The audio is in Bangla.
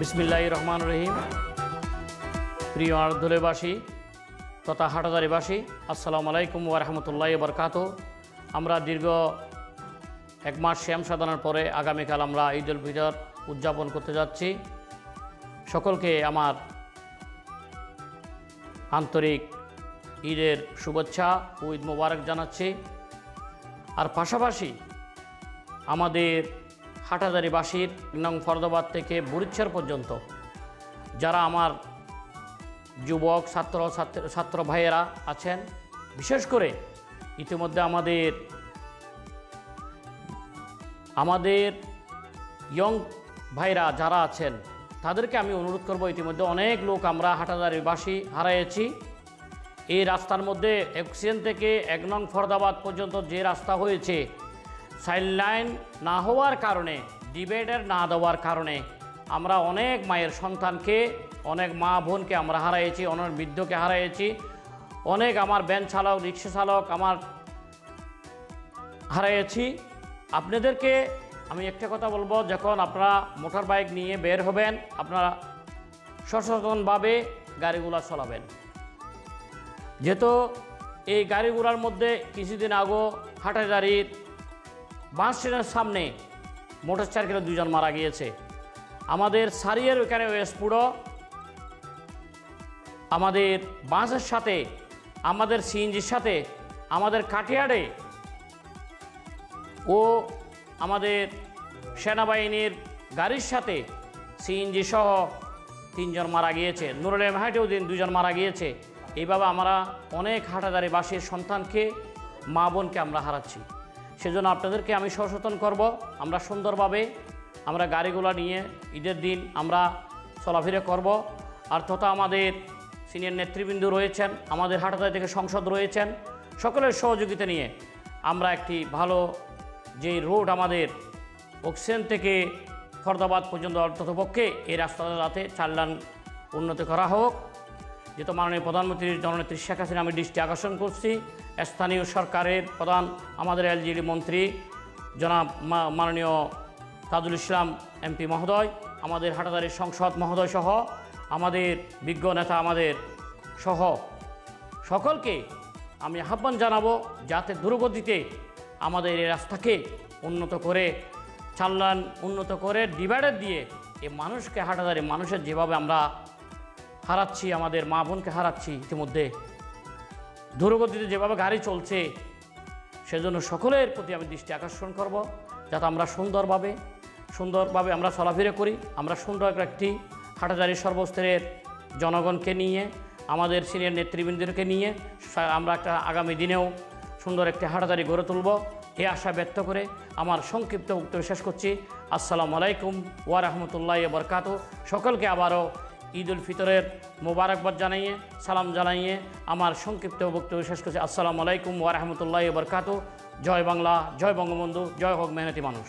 বিসমিল্লাহ রহমান রহিম প্রিয় আর্ধলেবাসী তথা হাটাদারিবাসী আসসালামু আলাইকুম ওরহমতুল্লাহ বরকাত আমরা দীর্ঘ এক মাস শ্যাম সাধনার পরে আগামীকাল আমরা ঈদ উল ফিতর উদযাপন করতে যাচ্ছি। সকলকে আমার আন্তরিক ঈদের শুভেচ্ছা ও ঈদ মোবারক জানাচ্ছি। আর পাশাপাশি আমাদের হাটাদারিবাসীর নং ফরদাবাদ থেকে বুড়িচ্ছার পর্যন্ত। যারা আমার যুবক, ছাত্র ছাত্র ভাইয়েরা আছেন, বিশেষ করে ইতিমধ্যে আমাদের আমাদের ইয়ং ভাইরা যারা আছেন, তাদেরকে আমি অনুরোধ করব, ইতিমধ্যে অনেক লোক আমরা হাটাদারিবাসী হারাইছি এই রাস্তার মধ্যে অক্সিজেন থেকে এক নং ফরদাবাদ পর্যন্ত যে রাস্তা হয়েছে সাইড লাইন না হওয়ার কারণে ডিভাইডার না দেওয়ার কারণে আমরা অনেক মায়ের সন্তানকে, অনেক মা বোনকে আমরা হারাইছি অনেক বৃদ্ধকে হারাইছি অনেক আমার ব্যান চালক, রিক্সা চালক আমার হারিয়েছি আপনাদেরকে আমি একটা কথা বলব, যখন আপনারা মোটর বাইক নিয়ে বের হবেন, আপনারা সচেতনভাবে গাড়িগুলো চলাবেন। যেহেতু এই গাড়িগুলোর মধ্যে কিছুদিন আগো হাটাজারির বাস স্ট্যান্ডের সামনে মোটর সাইকেলে দুজন মারা গিয়েছে। আমাদের সারিয়ের ওখানে ওয়েসপুরো আমাদের বাসের সাথে, আমাদের সিএনজির সাথে, আমাদের কাটিয়াড়ে ও আমাদের সেনাবাহিনীর গাড়ির সাথে সিএনজি সহ তিনজন মারা গিয়েছে। নুরুল হাটেও দিন দুজন মারা গিয়েছে। এইভাবে আমরা অনেক হাটাদারি বাসীর সন্তানকে, মা বোনকে আমরা হারাচ্ছি। সেজন্য আপনাদেরকে আমি সচেতন করব। আমরা সুন্দরভাবে আমরা গাড়িগুলো নিয়ে ঈদের দিন আমরা চলাফেরা করব। আর তথা আমাদের সিনিয়র নেতৃবৃন্দ রয়েছেন, আমাদের হাটাদারি থেকে সংসদ রয়েছেন, সকলের সহযোগিতা নিয়ে আমরা একটি ভালো যে রোড আমাদের অক্সিজেন থেকে ফরদাবাদ পর্যন্ত অন্ততপক্ষে এই রাস্তাটা যাতে চাল্লান উন্নতি করা হোক। যেহেতু মাননীয় প্রধানমন্ত্রী জননেত্রী শেখ হাসিনা, আমি দৃষ্টি আকর্ষণ করছি। স্থানীয় সরকারের প্রধান, আমাদের এলজিডি মন্ত্রী জনাব মাননীয় তাজুল ইসলাম এমপি মহোদয়, আমাদের হাটাদারির সংসদ মহোদয় সহ আমাদের বিজ্ঞ নেতা আমাদের সহ সকলকে আমি আহ্বান জানাব যাতে দ্রুতগতিতে আমাদের এই রাস্তাকে উন্নত করে চাল্লান উন্নত করে, ডিভাইডার দিয়ে এই মানুষকে, হাটাদারি মানুষের যেভাবে আমরা হারাচ্ছি, আমাদের মা বোনকে হারাচ্ছি ইতিমধ্যে। দ্রুতগতিতে যেভাবে গাড়ি চলছে, সেজন্য সকলের প্রতি আমি দৃষ্টি আকর্ষণ করব, যাতে আমরা সুন্দরভাবে সুন্দরভাবে আমরা চলাফেরা করি, আমরা সুন্দর একটি হাটাজারি সর্বস্তরের জনগণকে নিয়ে, আমাদের সিনিয়র নেতৃবৃন্দকে নিয়ে আমরা একটা আগামী দিনেও সুন্দর একটি হাটাজারি গড়ে তুলব। এই আশা ব্যক্ত করে আমার সংক্ষিপ্ত বক্তব্য শেষ করছি। আসসালামু আলাইকুম ওয়া রাহমাতুল্লাহি ওয়া বারাকাতু সকলকে আবারও ঈদ উল ফিতরের মোবারকবাদ জানাইয়ে, সালাম জানাইয়ে আমার সংক্ষিপ্ত বক্তব্য শেষ করছি। আসসালামু আলাইকুম ওয়া বরকাত জয় বাংলা, জয় বঙ্গবন্ধু, জয় হোক মেহনতি মানুষ।